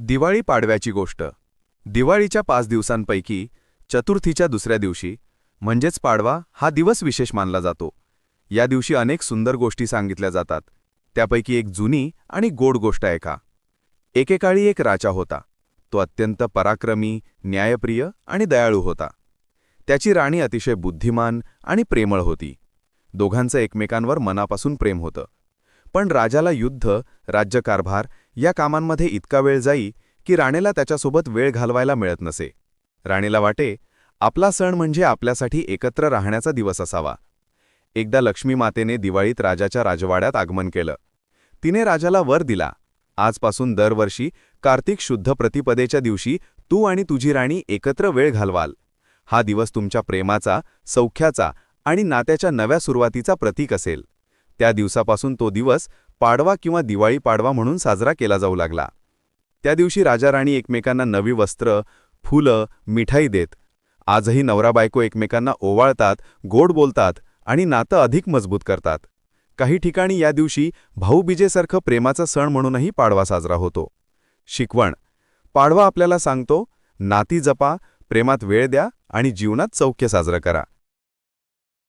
दिवाळी पाडव्याची गोष्ट. दिवाळीच्या पाच दिवसांपैकी चतुर्थीच्या दुसऱ्या दिवशी म्हणजेच पाडवा हा दिवस विशेष मानला जातो. या दिवशी अनेक सुंदर गोष्टी सांगितल्या जातात. त्यापैकी एक जुनी आणि गोड गोष्ट ऐका एकेकाळी एक राजा होता. तो अत्यंत पराक्रमी न्यायप्रिय आणि दयाळू होता. त्याची राणी अतिशय बुद्धिमान आणि प्रेमळ होती. दोघांचं एकमेकांवर मनापासून प्रेम होतं. पण राजाला युद्ध राज्यकारभार या कामांमध्ये इतका वेळ जाई की राणेला त्याच्यासोबत वेळ घालवायला मिळत नसे. राणीला वाटे आपला सण म्हणजे आपल्यासाठी एकत्र राहण्याचा दिवस असावा. एकदा लक्ष्मी मातेने दिवाळीत राजाच्या राजवाड्यात आगमन केलं. तिने राजाला वर दिला. आजपासून दरवर्षी कार्तिक शुद्ध प्रतिपदेच्या दिवशी तू आणि तुझी राणी एकत्र वेळ घालवाल. हा दिवस तुमच्या प्रेमाचा सौख्याचा आणि नात्याच्या नव्या सुरुवातीचा प्रतीक असेल. त्या दिवसापासून तो दिवस पाडवा किंवा दिवाळी पाडवा म्हणून साजरा केला जाऊ लागला. त्या दिवशी राजा राणी एकमेकांना नवी वस्त्र फुलं मिठाई देत. आजही नवरा बायको एकमेकांना ओवाळतात गोड बोलतात आणि नातं अधिक मजबूत करतात. काही ठिकाणी या दिवशी भाऊबीजेसारखं प्रेमाचा सण म्हणूनही पाडवा साजरा होतो. शिकवण. पाडवा आपल्याला सांगतो नाती जपा प्रेमात वेळ द्या आणि जीवनात चौक्य साजरं करा.